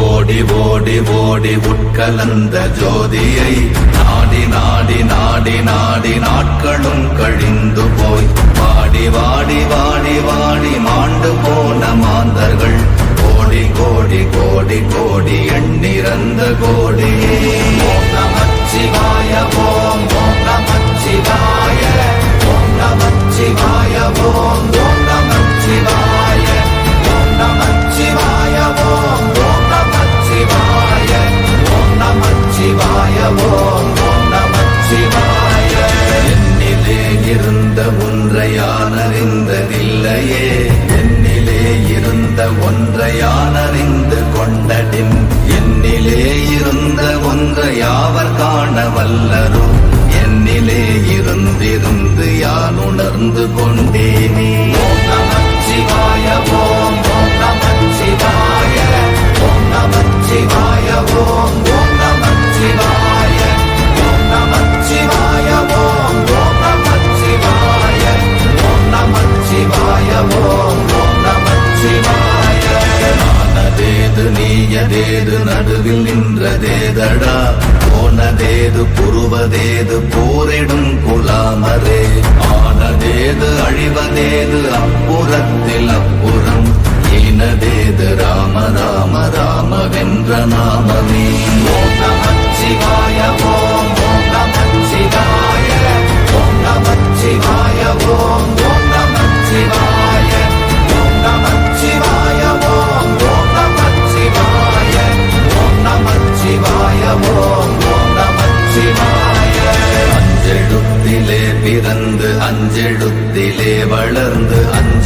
ஓடி ஓடி ஓடி உட்கலந்த ஜோதியை நாடி நாடி நாடி நாடி நாட்களும் கழிந்து போய். நாமமே ஓம் நமச்சிவாய ஓம் ஓம் நமச்சிவாய ஓம் நமச்சிவாய ஓம் ஓம் நமச்சிவாய ஓம் நமச்சிவாய ஓம் ஓம் நமச்சிவாய ஓம் நமச்சிவாய ஓம் ஓம் நமச்சிவாய அஞ்செழுத்திலே பிறந்து அஞ்செழுத்திலே வளர்ந்து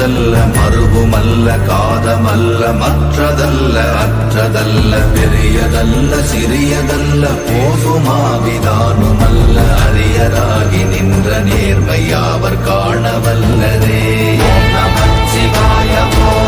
மற்றதல்ல மறுவுமல்ல காதமல்ல மற்றதல்ல அற்றதல்ல பெரியதல்ல சிறியதல்ல போதுமாவிதானுமல்ல அரியராகி நின்ற நேர்மையாவர் காணவல்லரே ஓம்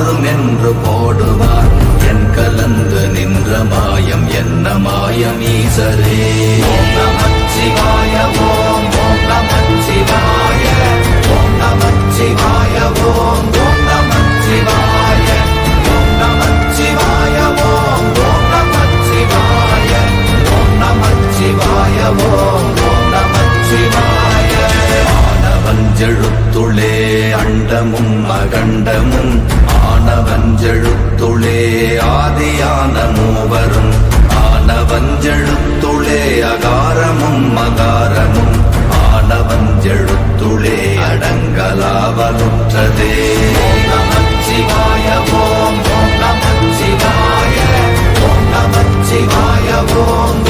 மாறும் என்று போடுவார். என் கலந்து நின்ற மாயம் என்ன மாயம் ஈசரே? ஓம் நமச்சிவாய ஓம் ஓம் நமச்சிவாய ஓம் நமச்சிவாய ஓம் ஓம் நமச்சிவாய ஓம் நமச்சிவாய ஓம் ஓம் நமச்சிவாய ஓம் நமச்சிவாய ஓம் ஓம் நமச்சிவாய எழுத்துளே அண்டமும் அகண்டமும் ஆனவஞ்செழுத்துளே ஆதியான மூவரும் ஆனவஞ்செழுத்துளே அகாரமும் மகாரமும் ஆனவஞ்செழுத்துளே அடங்கலாவலுற்றதே. சிவாய ஓம் நமச்சிவாய ஓம் நமச்சிவாய ஓம்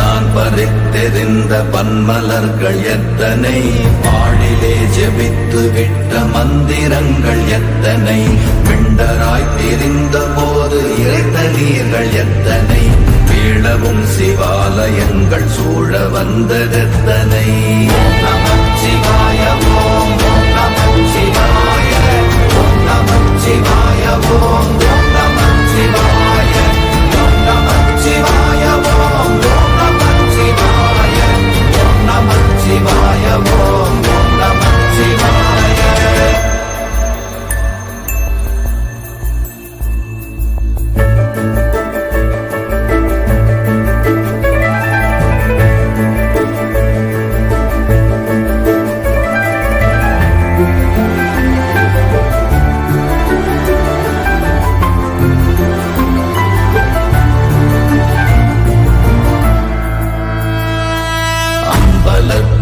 நான் பறித்தெறிந்த பன்மலர்கள் எத்தனை பாழிலே ஜெபித்து விட்ட மந்திரங்கள் எத்தனை பிண்டராய் பிரிந்த போது இறைத்த நீர்கள் எத்தனை? வீழவும் சிவாலயங்கள் சூழ வந்ததெத்தனை? ஓம் நமச்சிவாய ஓம் சிவாய நமச்சிவாய ஓம் நமச்சிவாய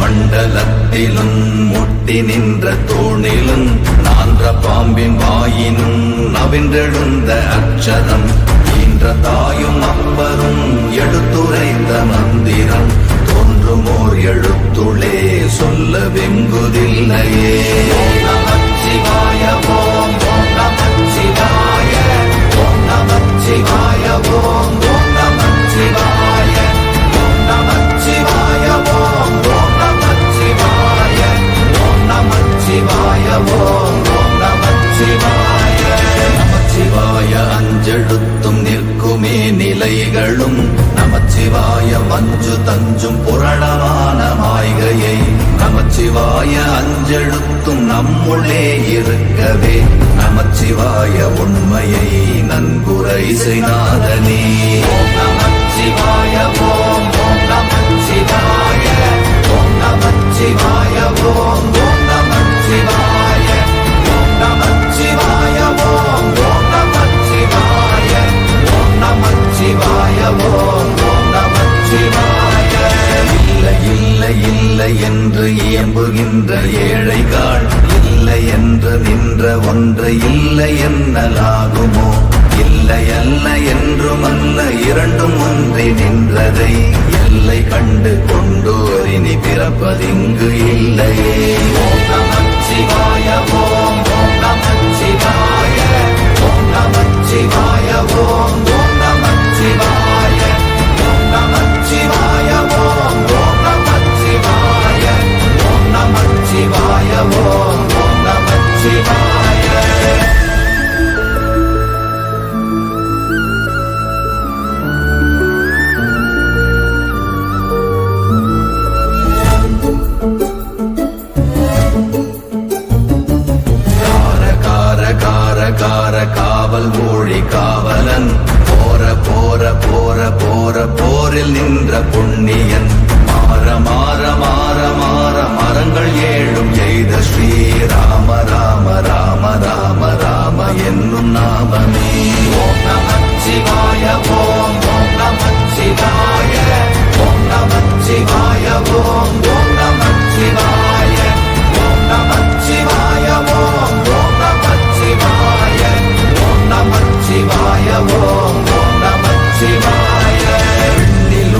மண்டலத்திலும் முட்டி நின்ற தோணிலும் நான்ற பாம்பின் வாயினும் நவின்றெழுந்த அச்சரம் ஈன்ற தாயும் அப்பரும் எடுத்துரைத்த மந்திரம். தோன்றுமோர் எழுத்துளே சொல்ல வெங்குதில்லையே. ஓம் நமச்சிவாய ஓம் ஓம் நமச்சிவாய ஓம் நமச்சிவாய ஓம் என்றும் அல்ல இரண்டும் ஒன்றி நின்றதை எல்லை கண்டு கொண்டோரினி பிறப்பதிங்கு இல்லையே. ஓம் நமச்சிவாய நம ஓம் ஓம் நம ஓம் நம ஓம் ஓம் நம ஓம் நம ஓம் ஓம் நம சிவாய.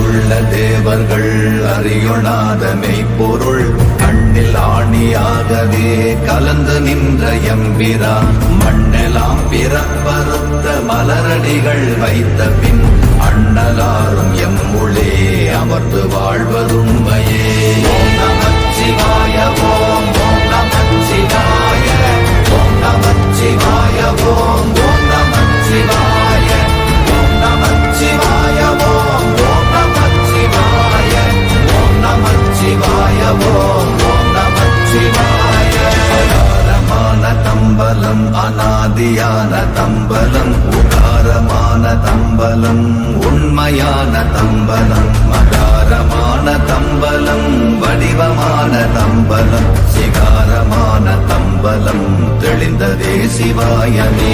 உள்ள தேவர்கள் அறியொணாத மெய்ப்பொருள் கண்ணில் ஆணியாகவே கலந்து நின்ற எம்பிரா. மண்ணெலாம் பிறப்பறுத்த மலரடிகள் வைத்த பின் அண்ணலாரும் எம்முளே அமர்ந்து வாழ்வதுண்மையே ஓம் சிவாய ஓம் நமச்சிவாய ஓம் நமச்சிவாய ஓம் தம்பலம் தெளிந்ததே சிவாயமே.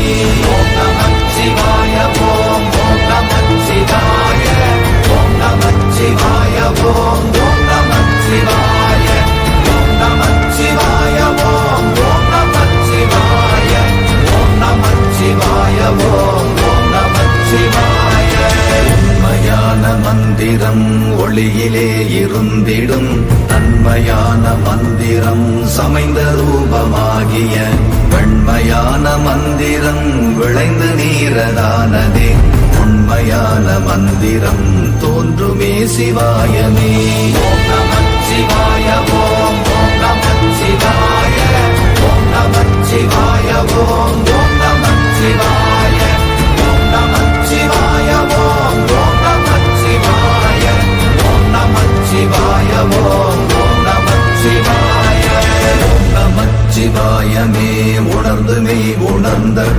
ஓம் நம சிவாய ஓம் ஓம் நம சிவாய ஓம் நம சிவாய ஓம் ஓம் நம சிவாய ஓம் நம சிவாய ஓம் ஓம் நம சிவாய ஓம் நம சிவாய ஓம் ஓம் நம சிவாய உண்மையான மந்திரம் ஒளியிலே இருந்திடும். தன்மையான மந்திரம் சமைந்த ரூபமா ரூபமாகிய வெண்மையான மந்திரம் விளைந்து நீரதானதே. உண்மையான மந்திரம் தோன்றுமே சிவாயமே. சிவாய